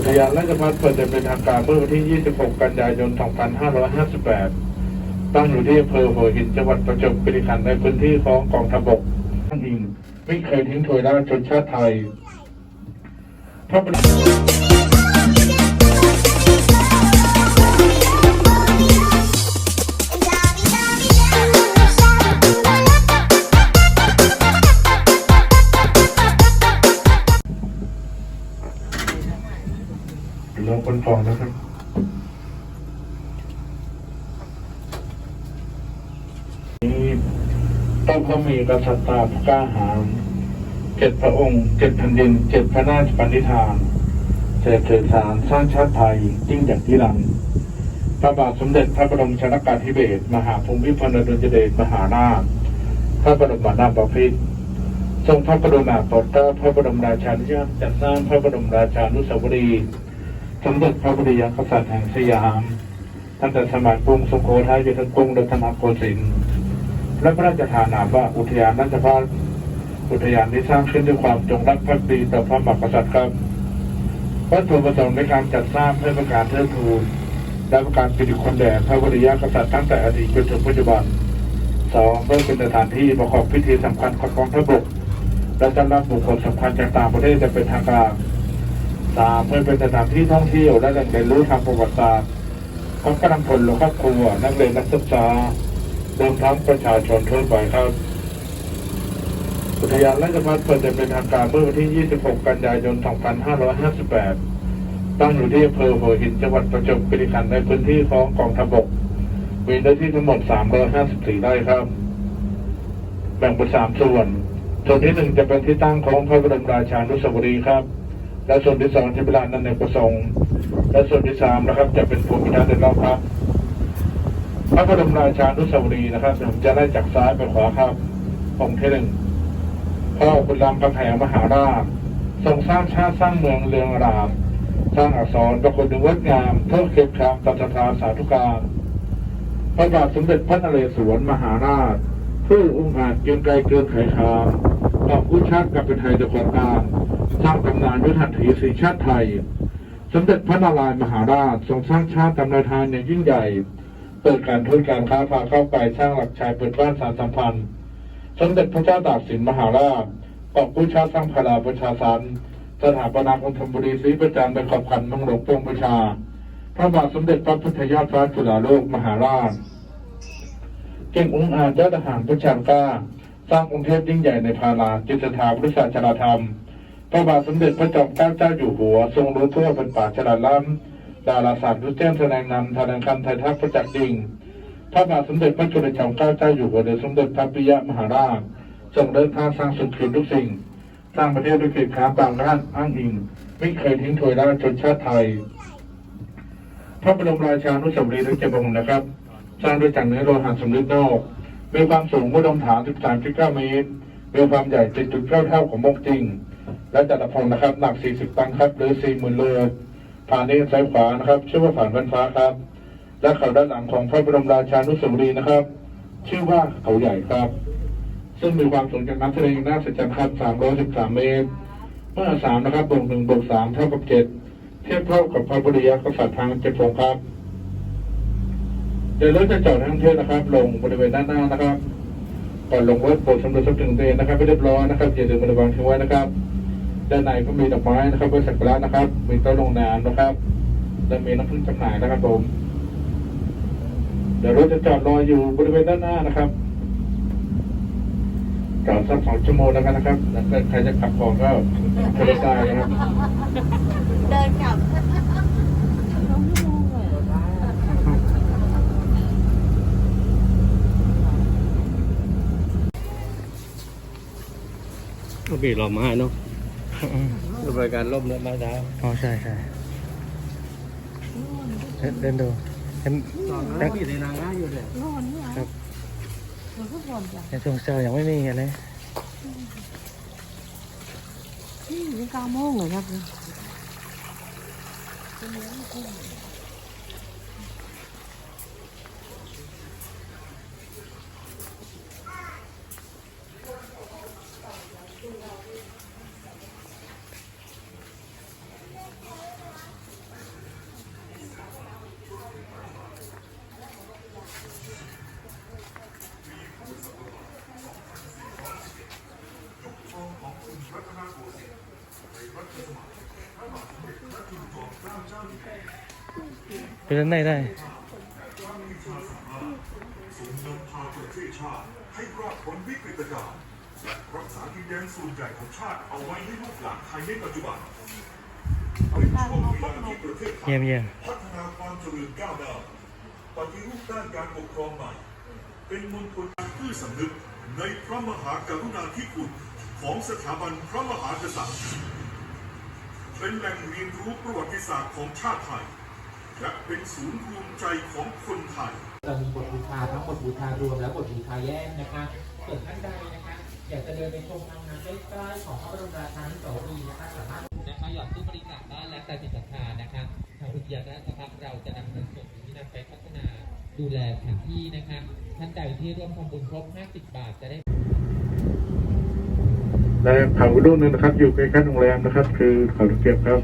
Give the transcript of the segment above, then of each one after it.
อุทยานราชพัฒน์เปิดเป็นทางการเมื่อวันที่ 26 กันยายน 2558 ตั้งอยู่ที่อำเภอหัวหินจังหวัดประจวบคีรีขันธ์ในพื้นที่ของกองทัพบกท่านอิงไม่เคยทิ้งถวยราชชนชาติไทยพระบรม ต้องเขามีกษัตริย์ตาผู้กล้าหาญเจ็ดพระองค์เจ็ดแผ่นดินเจ็ดพระราชปณิธานเสด็จสื่อสารสร้างชาติไทยยิ่งอย่างที่รังพระบาทสมเด็จพระบรมชนกาธิเบศรมหาภูมิพลอดุลยเดชมหาราชพระบรมนาถบพิตรทรงพระกรุณาโปรดเกล้าพระบรมราชานุญาตจัดสร้างพระบรมราชานุสาวรีย์สมเด็จพระบรมกษัตริย์แห่งสยาม ตั้งแต่สมัยกรุงสุโขทัยจนถึงกรุงรัตนโกสินทร์ และพระราชทานนามว่าอุทยานราชพัฒน์อุทยานที่สร้างขึ้นด้วยความจงรักภักดีต่อพระมหากษัตริย์ครับวัตถุประสงค์ในการจัดสร้างเพื่อประการเทิดทูนและประการปิติคุณแด่พระบรมกษัตริย์ตั้งแต่อดีตจนถึงปัจจุบันสองเพื่อเป็นสถานที่ประกอบพิธีสำคัญของกองทัพบกและต้อนรับบุคคลสำคัญจากต่างประเทศจะเป็นทางการสามเพื่อเป็นสถานที่ท่องเที่ยวและแหล่งเรียนรู้ทางประวัติศาสตร์ของกำลังพลและครอบครัวนักเรียนนักศึกษา รวมทั้งประชาชนทั่วไปครับ อุทยานราชพัฒน์เปิดเป็นทางการเมื่อวันที่ 26 กันยายน 2558 ตั้งอยู่ที่อำเภอหัวหินจังหวัดประจวบคีรีขันธ์ในพื้นที่ของกองทัพบก มีเนื้อที่ทั้งหมด 354 ไร่ครับ แบ่งเป็นสามส่วน ส่วนที่หนึ่งจะเป็นที่ตั้งของพระบรมราชานุสาวรีย์ครับและส่วนที่สองจะเป็นลานนันเนกประสงค์ และส่วนที่สามนะครับจะเป็นภูมิทัศน์เดินรอบครับ ระบรมราชานุสาวรีย์นะครับผมจะไล่จากซ้ายไปขวาครับองค์ที่หนึ่งพ่อคุณรามคำแหงมหาราชทรงสร้างชาติสร้างเมืองเรืองรามสร้างอักษรประคุณงดงามเพื่อเก็บครามตัตถาสาธุการพระบาทสมเด็จพระนเรศวรมหาราชผู้อุ้งอาจเกียงไกรเกลือนไขคามตอบผู้ชาติกับเป็นไทยตะวันกางสร้างตำนานยุทธหัตถีสีชาติไทย สมเด็จพระนารายณ์มหาราชทรงสร้างชาติตำนานทานอย่างยิ่งใหญ่ เปิดการทุนการค้าพาเข้าไปสร้างหลักชายเปิดบ้านสารสัมพันธ์ สมเด็จพระเจ้าตากสินมหาราชกอบผู้ชาติสร้างพลาประชาสันสถาปนาองค์ธรรมบุรีศรีประจันทร์ในขอบขันมังหลวงปวงประชา พระบาทสมเด็จพระพุทธยอดฟ้าจุฬาโลกมหาราช เก่งองค์อาจเจ้าทหารผู้ชานกล้า สร้างองค์เทพยิ่งใหญ่ในพาราจิตสถาพุทธศาสนาธรรม พระบาทสมเด็จพระจอมเกล้าเจ้าอยู่หัว ทรงรู้ทั่วเป็นป่าฉลาดล้ำ ดาราศาสตร์รู้แจ้งแสดงนำแสดงคำไทยทักประจักษ์จริงพระบาทสมเด็จพระจุลจอมเกล้าเจ้าอยู่หัวโดยสมเด็จพระปิยมหาราชทรงเดินทางสร้างสุดขีดทุกสิ่ง สร้างประเทศด้วยเกียรติค้าบางด้านอ้างอิง ไม่เคยทิ้งถวยราชชนชาติไทย พระบรมราชานุสาวรีย์ทั้งเจ็ดองค์นะครับ สร้างด้วยจากเนื้อโลหะสำริดนอกมีความสูงอุดมฐาน 13.9 เมตร มีความใหญ่ 7.9 เท่าของมกจริง และแต่ละพงนะครับ หนัก 40 ตันครับ หรือ 40,000โล ผ่านนี้ซ้ายขวานะครับ ชื่อว่าผ่านวันฟ้าครับ และเขาด้านหลังของพระบรมราชานุสาวรีย์นะครับ ชื่อว่าเขาใหญ่ครับ ซึ่งมีความสูงจากน้ำทะเลน่าสัจจรรย์ครับ 313 เมตร เมื่อสามนะครับบวกหนึ่งบวกสามเท่ากับเจ็ดเทียบเท่ากับพระบริยกษัตริย์ทางเจ็ดพงครับเดี๋ยวรถจะจอดทั้งเทศนะครับ ลงบริเวณด้านหน้านะครับก่อนลงรถโปรดสำรวจสักถึงเดนนะครับไม่เรียบร้อยนะครับอย่าลืมริวารทิ้งไว้นะครับ ด้านในก็มีดอกไม้นะครับไว้สักการะนะครับ มีโต๊ะลงน้ำนะครับ และมีน้ำพึ่งจำหน่ายนะครับผมเดี๋ยวรถจะจอดรออยู่บริเวณด้านหน้านะครับจอดสักสองชั่วโมงแล้วกันนะครับแล้วก็ใครจะขับของก็ใช้ได้นะครับเดินกลับก็บีรอมาเนาะ ดูรายการล่มเนื้อมาดาวอ๋อใช่ใช่เดินเดินดูเห็นนั่งอยู่ในนางง่ายอยู่เลยนอนเนี่ยครับมันก็บ่นจ้ะในช่วงเช้ายังไม่มีอะไรนี่นี่เก้าโมงเลยครับ ไปด้านในได้สูงนำพาประเทศชาติให้รอดพ้นวิกฤตการณ์และรักษาดินแดนส่วนใหญ่ของชาติเอาไว้ให้ลูกหลานไทยในปัจจุบันเป็นช่วงเวลาที่ประเทศไทเยี่ยยมเยี่ยมพัฒนาความเจริญก้าวหน้าปฏิรูปด้านการปกครองใหม่ เป็นมณฑลพืชสำนึกในพระมหากรุณาธิคุณของสถาบันพระมหากษัตริย์ เป็นแหล่งเรียนรู้ประวัติศาสตร์ของชาติไทย และเป็นศูนย์รวมใจของคนไทยเรามีบทบูชาทั้งบทบูชารวมและบทบูชาแยกนะคะส่วนท่านใดนะคะอยากจะเดินไปชมทางน้ำใกล้ๆของพระบรมราชานุสาวรีย์นะคะสามารถนะคะหยอดตู้บริจาคได้และแต่จิตศรัทธานะคะทางอุทยานราชพักษ์เราจะนำเงินส่วนนี้นำไปพัฒนาดูแลสถานที่นะคะท่านใดที่ร่วมทำบุญครบ 50 บาทจะได้และเขาลูกนึงนะครับ อยู่ใกล้ๆโรงแรมนะครับ คือเขาตะเกียบครับ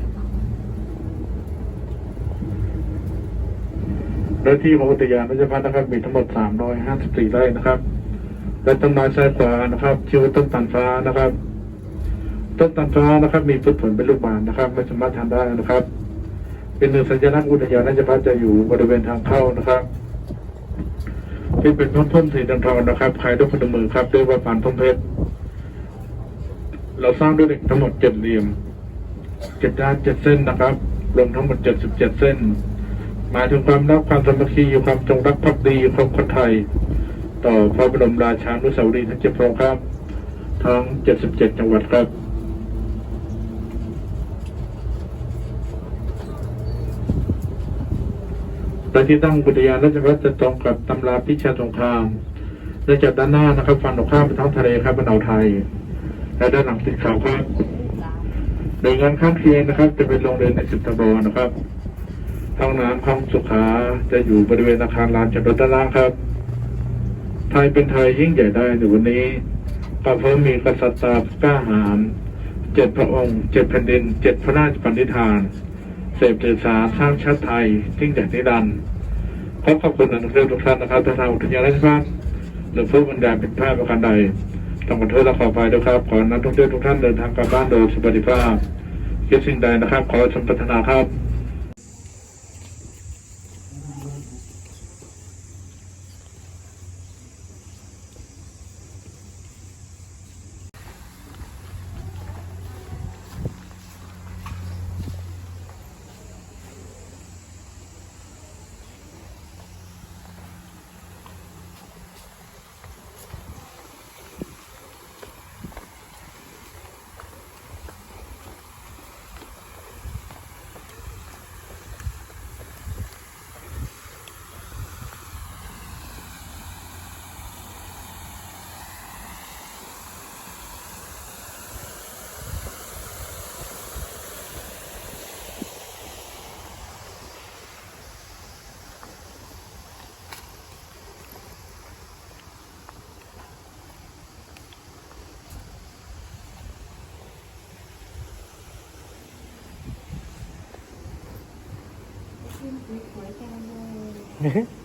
เนื้อที่ของอุทยานราชพัฒนะครับมีทั้งหมด 354 ไร่นะครับ และต้นไม้ซ้ายขวานะครับชื่อว่าต้นตันฟ้านะครับ ต้นตันฟ้านะครับ มีผลผลเป็นลูกบานนะครับ ไม่สามารถทานได้นะครับ เป็นหนึ่งสัญลักษณ์อุทยานราชพัฒน์จะอยู่บริเวณทางเข้านะครับที่เป็นต้นพ่นสีดังทองนะครับขายด้วยพนมมือครับด้วยว่าปานทองเพชรเราสร้างด้วยเหล็กทั้งหมดเจ็ดเหลี่ยมเจ็ดด้านเจ็ดเส้นนะครับ รวมทั้งหมดเจ็ดสิบเจ็ดเส้น หมายถึงความรักความสามัคคีอยู่ความจงรักภักดีของคนไทย ต่อพระบรมราชานุสาวรีย์ทั้งเจ็ดพระองค์ครับทั้งเจ็ดสิบเจ็ดจังหวัดครับและที่ตั้งอุทยานราชพัฒน์จะตรงกับตำราพิชาสงครามและจากด้านหน้านะครับฝั่งตรงข้ามเป็นท้องทะเลครับเป็นอ่าวไทย และด้านหลังติดเขาครับโดยงานข้างเคียงนะครับ จะเป็นโรงเรียนในสิบตำบลนะครับ ห้องน้ำห้องสุขา จะอยู่บริเวณอาคารลานจอดรถด้านล่างครับ ไทยเป็นไทยยิ่งใหญ่ได้ในวันนี้ก็เพราะมีกษัตริย์กล้าหาญเจ็ดพระองค์เจ็ดแผ่นดินเจ็ดพระราชปณิธาน เสพสื่อสาสร้างชาติไทยยิ่งใหญ่นิรันดร์ขอขอบคุณนักเรียนทุกท่านนะครับทางอุทยานราชพัฒน์หรือผู้บรรยาเป็นภาพประการใดต้องขอโทษและขออภัยด้วยครับ ขอนักท่องเที่ยวทุกท่านเดินทางกลับบ้านโดยสวัสดิภาพคิดสิ่งใดนะครับ ขอชมพัฒนาครับ え？っ